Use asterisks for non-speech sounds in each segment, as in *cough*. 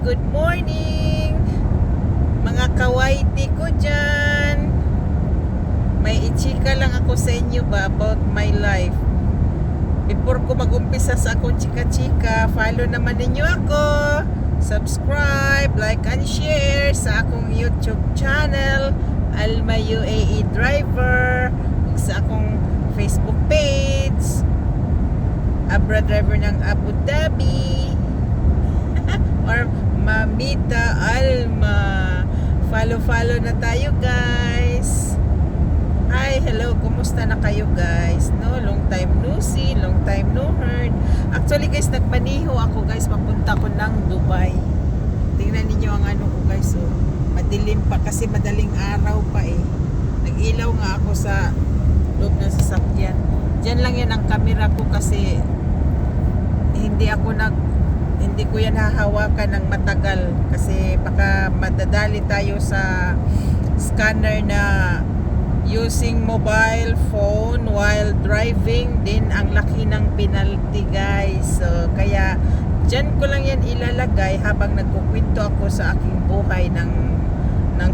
good morning! Mga kawaiti ko dyan! May ichika lang ako sa inyo ba about my life. Before ko mag-umpisa sa akong chika-chika, follow naman ninyo ako. Subscribe, like, and share sa akong YouTube channel, Alma UAE Driver, sa akong Facebook page, Abra Driver ng Abu Dhabi, or Mamita Alma. Follow-follow na tayo guys. Hi, hello, kumusta na kayo guys? No, long time no see, long time no heard. Actually guys, nagmaniho ako guys, papunta ko ng Dubai. Tingnan ninyo ang ano ko guys, oh. Madilim pa kasi madaling araw pa eh. Nag-ilaw nga ako sa loob ng sasakyan. Diyan lang yan ang camera ko kasi hindi ako nag hindi ko yan hahawakan ng matagal kasi baka madadali tayo sa scanner na using mobile phone while driving din ang laki ng penalty guys. So kaya dyan ko lang yan ilalagay habang nagkukwento ako sa aking buhay ng ng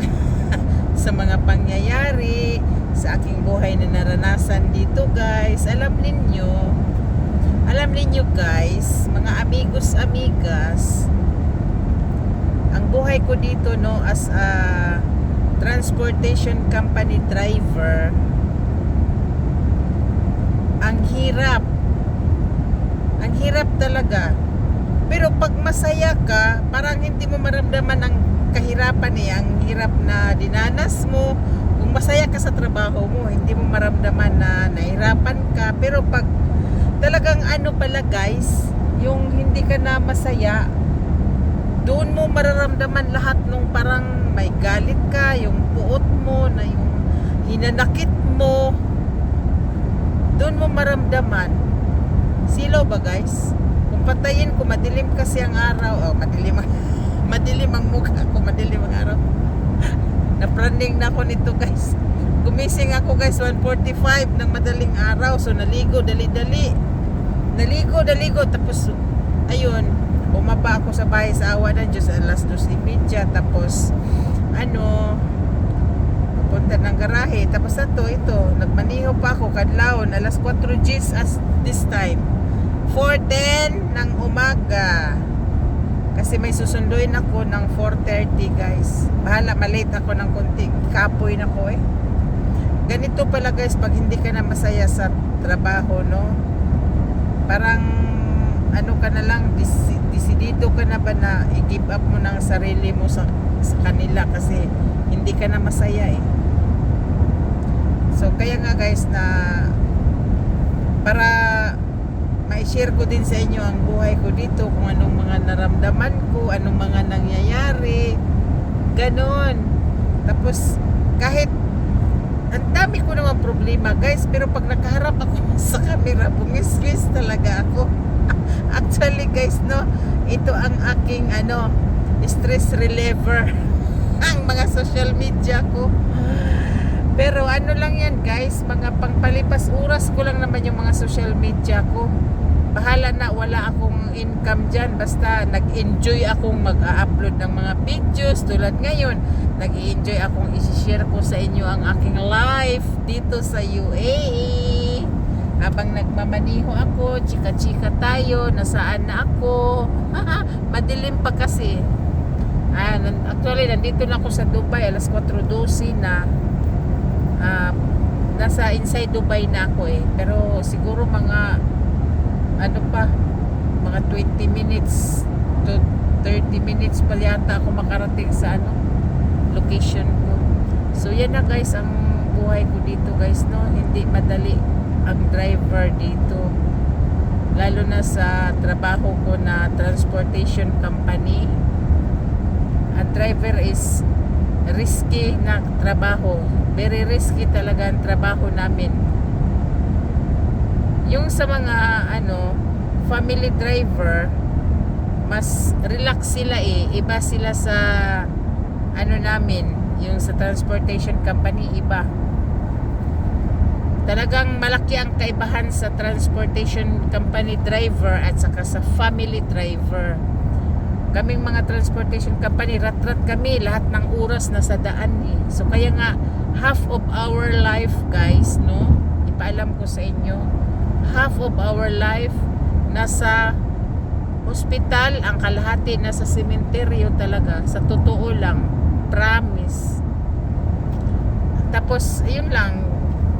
*laughs* sa mga pangyayari sa aking buhay na naranasan dito guys. Alam ninyo alam ninyo guys mga amigos amigas ang buhay ko dito no as a transportation company driver ang hirap. Ang hirap talaga. Pero pag masaya ka parang hindi mo maramdaman ang kahirapan eh. Ang hirap na dinanas mo. Kung masaya ka sa trabaho mo hindi mo maramdaman na nahirapan ka. Pero pag talagang ano pala guys yung hindi ka na masaya doon mo mararamdaman lahat nung parang may galit ka, yung puot mo, na yung hinanakit mo. Doon mo maramdaman. Silaw ba guys? Kung patayin ko, madilim kasi ang araw. Oh, madilim *laughs* madilim ang mukha ko, madilim ang araw. *laughs* Napranding na ako nito guys. Gumising ako guys, 1.45 ng madaling araw. So naligo, dali-dali. Naligo, daligo. Tapos, ayun, bumaba ako sa bahay sa awa ng Diyos. Alas 2.30 tapos ano pupunta ng garahe. Tapos na to ito nagmaniho pa ako kadlawon alas 4 Gs as this time. 4.10 ng umaga. Kasi may susunduin ako ng 4.30 guys. Bahala malate ako ng konti. Kapoy na ko eh. Ganito pala guys pag hindi ka na masaya sa trabaho no parang ano ka na lang dis- desidido ka na ba na i-give up mo ng sarili mo sa, sa kanila kasi hindi ka na masaya eh. So kaya nga guys na para ma-share ko din sa inyo ang buhay ko dito kung anong mga naramdaman ko anong mga nangyayari ganon. Tapos kahit ang dami ko naman problema guys pero pag nakaharap ako *laughs* sa camera bungis-ngis talaga ako. *laughs* Actually guys no ito ang aking ano stress reliever *laughs* ang mga social media ko. Pero ano lang yan guys mga pangpalipas oras ko lang naman yung mga social media ko. Bahala na wala akong income dyan basta nag-enjoy akong mag-upload ng mga videos tulad ngayon nag-enjoy akong isi-share ko sa inyo ang aking life dito sa UAE habang nagmamaniho ako, chika-chika tayo, nasaan na ako. *laughs* Madilim pa kasi. Ah, actually, nandito na ako sa Dubai, alas 4.12 na. Ah, nasa inside Dubai na ako eh. Pero siguro mga, ano pa, mga 20 minutes to 30 minutes pa yata ako makarating sa ano, location ko. So, yan na guys, ang buhay ko dito guys, no? Hindi madali ang driver dito. Lalo na sa trabaho ko na transportation company. Ang driver is risky na trabaho. Very risky talaga ang trabaho namin. Yung sa mga ano family driver mas relax sila eh. Iba sila sa ano namin yung sa transportation company iba talagang malaki ang kaibahan sa transportation company driver at saka sa family driver. kaming mga transportation company, rat-rat kami, lahat ng oras nasa daan eh. So kaya nga, half of our life guys, no? Ipaalam ko sa inyo, half of our life nasa hospital, ang kalahati nasa sementeryo talaga. Sa totoo lang, promise. Tapos, yun lang,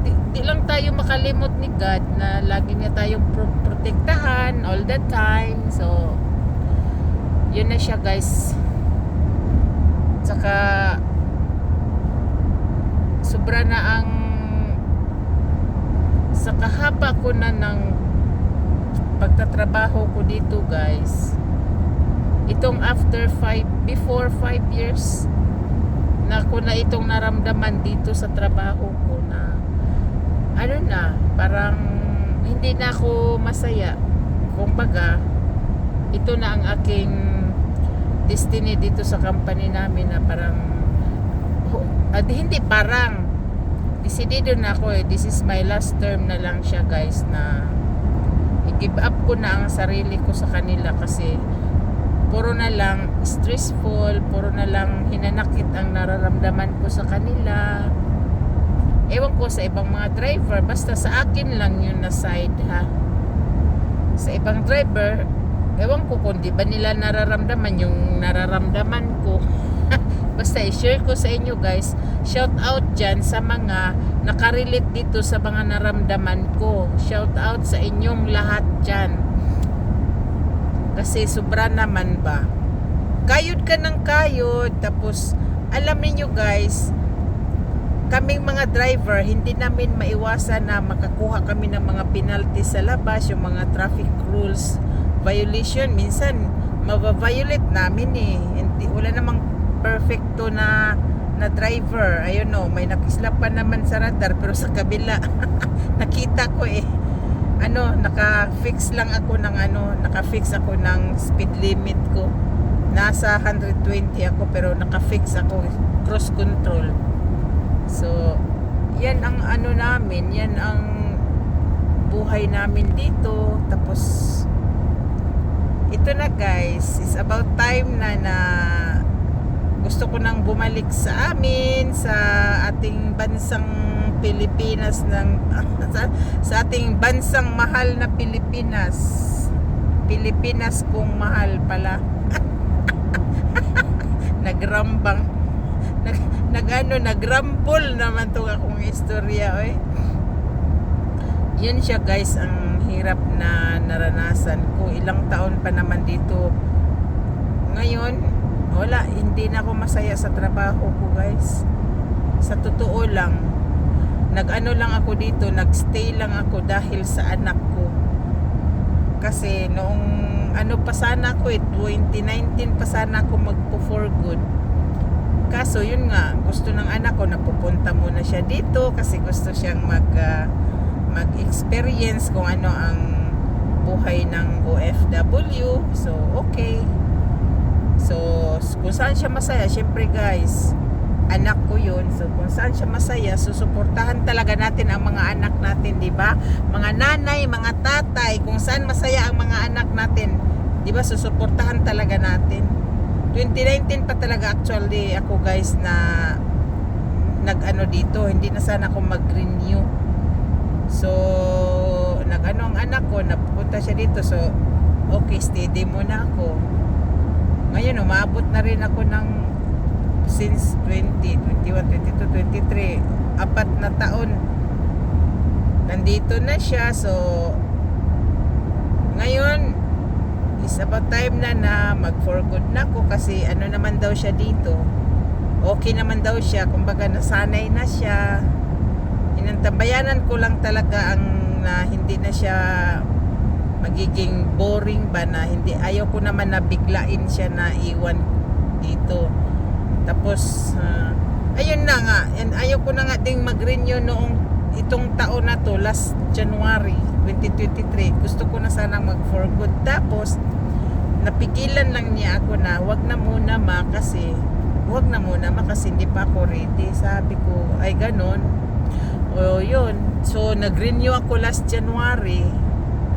di, di lang tayo makalimot ni God na lagi niya tayong pro- protektahan all the time. So, yun na siya guys. Tsaka, sobra na ang sa kahaba ko na ng pagtatrabaho ko dito guys itong after 5 before 5 years ko na itong naramdaman dito sa trabaho ko na ano na parang hindi na ako masaya. Kumbaga ito na ang aking destiny dito sa company namin na parang at hindi parang decidido na ako eh. This is my last term na lang siya guys na i-give up ko na ang sarili ko sa kanila kasi puro na lang stressful puro na lang hinanakit ang nararamdaman ko sa kanila. Ewan ko sa ibang mga driver basta sa akin lang yun na side ha? Sa ibang driver ewan ko kung di ba nila nararamdaman yung nararamdaman ko. *laughs* Basta i-share ko sa inyo guys. Shout out dyan sa mga nakarelate dito sa mga naramdaman ko. Shout out sa inyong lahat dyan kasi sobra naman ba? Kayod ka ng kayod tapos alam niyo guys kaming mga driver hindi namin maiwasan na makakuha kami ng mga penalty sa labas yung mga traffic rules violation. Minsan mababiolate namin eh. Hindi, wala namang perfecto na na driver. Ayun no may nakislap pa naman sa radar pero sa kabila *laughs* nakita ko eh ano naka-fix lang ako ng ano naka-fix ako ng speed limit ko. Nasa 120 ako pero naka-fix ako cross control. So yan ang ano namin yan ang buhay namin dito. Tapos ito na guys is about time na na gusto ko nang bumalik sa amin sa ating bansang Pilipinas ng *laughs* sa, sa ating bansang mahal na Pilipinas. Pilipinas kung mahal pala. *laughs* Nagrambang. Nag, nag ano nagrambol naman tong akong istorya oy. Yun siya guys ang hirap na naranasan ko. Ilang taon pa naman dito ngayon wala, hindi na ako masaya sa trabaho ko guys. Sa totoo lang nag-ano lang ako dito nagstay lang ako dahil sa anak ko. Kasi noong ano pa sana ako eh 2019 pa sana ako magpo for good. Kaso yun nga gusto ng anak ko napupunta muna siya dito kasi gusto siyang mag uh, mag-experience kung ano ang buhay ng OFW so okay So, kung saan siya masaya, syempre guys, anak ko yun. So, kung saan siya masaya, susuportahan talaga natin ang mga anak natin, di ba? Mga nanay, mga tatay, kung saan masaya ang mga anak natin, di ba? Susuportahan talaga natin. 2019 pa talaga actually ako guys na nag-ano dito, hindi na sana ako mag-renew. So, nag-ano ang anak ko, napunta siya dito. So, okay, steady muna ako ngayon umabot na rin ako ng since 20, 21, 22, 23 apat na taon. Nandito na siya so ngayon is about time na na mag for good na ako kasi ano naman daw siya dito. Okay naman daw siya. Kumbaga nasanay na siya. Inantabayanan ko lang talaga ang na hindi na siya magiging boring ba na hindi? Ayaw ko naman na biglain siya na iwan dito. Tapos uh, ayun na nga. And ayaw ko na nga ding mag-renew noong itong taon na to last January 2023 gusto ko na sanang mag for good tapos napigilan lang niya ako na wag na muna ma kasi wag na muna ma kasi hindi pa ako ready. Sabi ko ay ganon. O yun. So nag-renew ako last January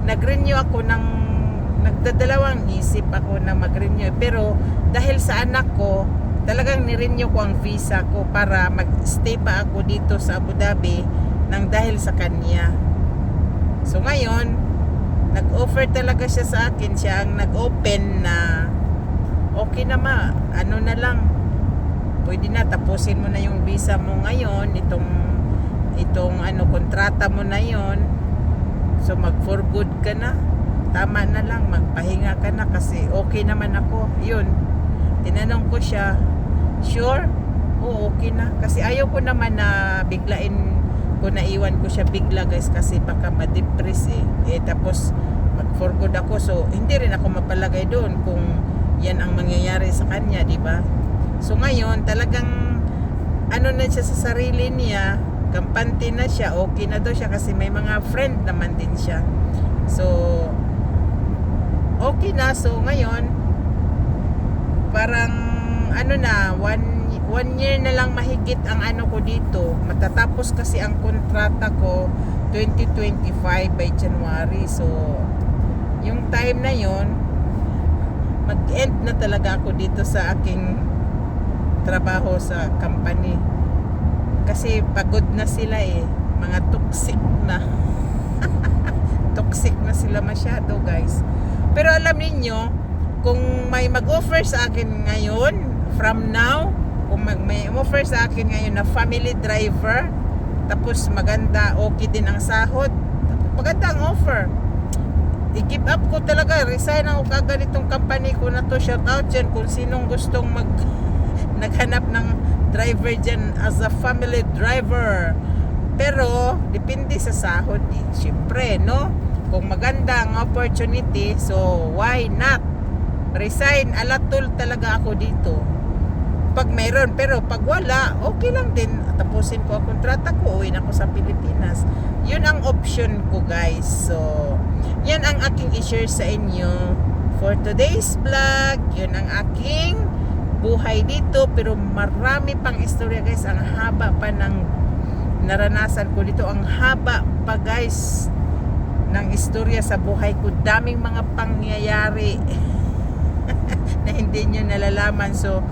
nag-renew ako ng nagdadalawang isip ako na mag-renew. Pero dahil sa anak ko, talagang nirenew ko ang visa ko para mag-stay pa ako dito sa Abu Dhabi nang dahil sa kanya. So ngayon, nag-offer talaga siya sa akin. Siya ang nag-open na okay na ma, ano na lang. Pwede na tapusin mo na yung visa mo ngayon, itong itong ano kontrata mo na yon. So mag for good ka na. Tama na lang, magpahinga ka na kasi okay naman ako. Yun. Tinanong ko siya, sure? Oo, okay na. Kasi ayaw ko naman na biglain ko na iwan ko siya bigla guys kasi baka ma-depress eh. eh tapos mag for good ako so hindi rin ako mapalagay doon kung yan ang mangyayari sa kanya, di ba? So ngayon talagang ano na siya sa sarili niya, kampante na siya, okay na daw siya kasi may mga friend naman din siya. So okay na. So ngayon parang ano na one, one year na lang mahigit ang ano ko dito. Matatapos kasi ang kontrata ko 2025 by January. So yung time na yon mag-end na talaga ako dito sa aking trabaho sa company kasi pagod na sila eh. Mga toxic na. *laughs* Toxic na sila masyado guys. Pero alam ninyo kung may mag-offer sa akin ngayon from now kung mag, may offer sa akin ngayon na family driver tapos maganda okay din ang sahod maganda ang offer. I-give up ko talaga. Resign ako kagad itong company ko na to. Shout out dyan kung sinong gustong mag *laughs* naghanap ng driver dyan as a family driver. Pero depende sa sahod eh. syempre no? Kung maganda ang opportunity so why not? Resign. Alatul talaga ako dito. Pag mayroon. Pero pag wala okay lang din. Tapusin ko ang kontrata ko. Uwi na ako sa Pilipinas. Yun ang option ko guys. So yan ang aking i-share sa inyo for today's vlog. Yun ang aking buhay dito pero marami pang istorya guys. Ang haba pa ng naranasan ko dito. Ang haba pa guys ng istorya sa buhay ko. Daming mga pangyayari *laughs* na hindi nyo nalalaman. So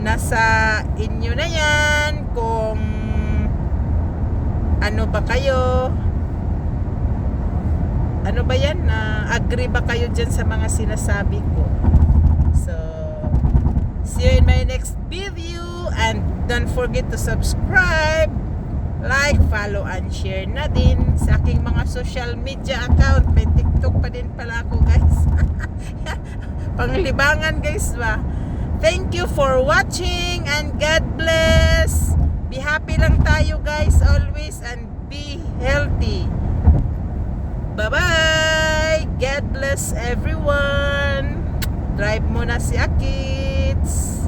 nasa inyo na yan kung ano ba kayo. Ano ba yan? Na agree ba kayo dyan sa mga sinasabi ko see you in my next video and don't forget to subscribe like, follow, and share na din sa aking mga social media account. May TikTok pa din pala ako, guys. *laughs* Panglibangan, guys, ba? Thank you for watching and God bless. Be happy lang tayo, guys, always and be healthy. Bye-bye! God bless everyone! Drive mo na si Aki! thoughts.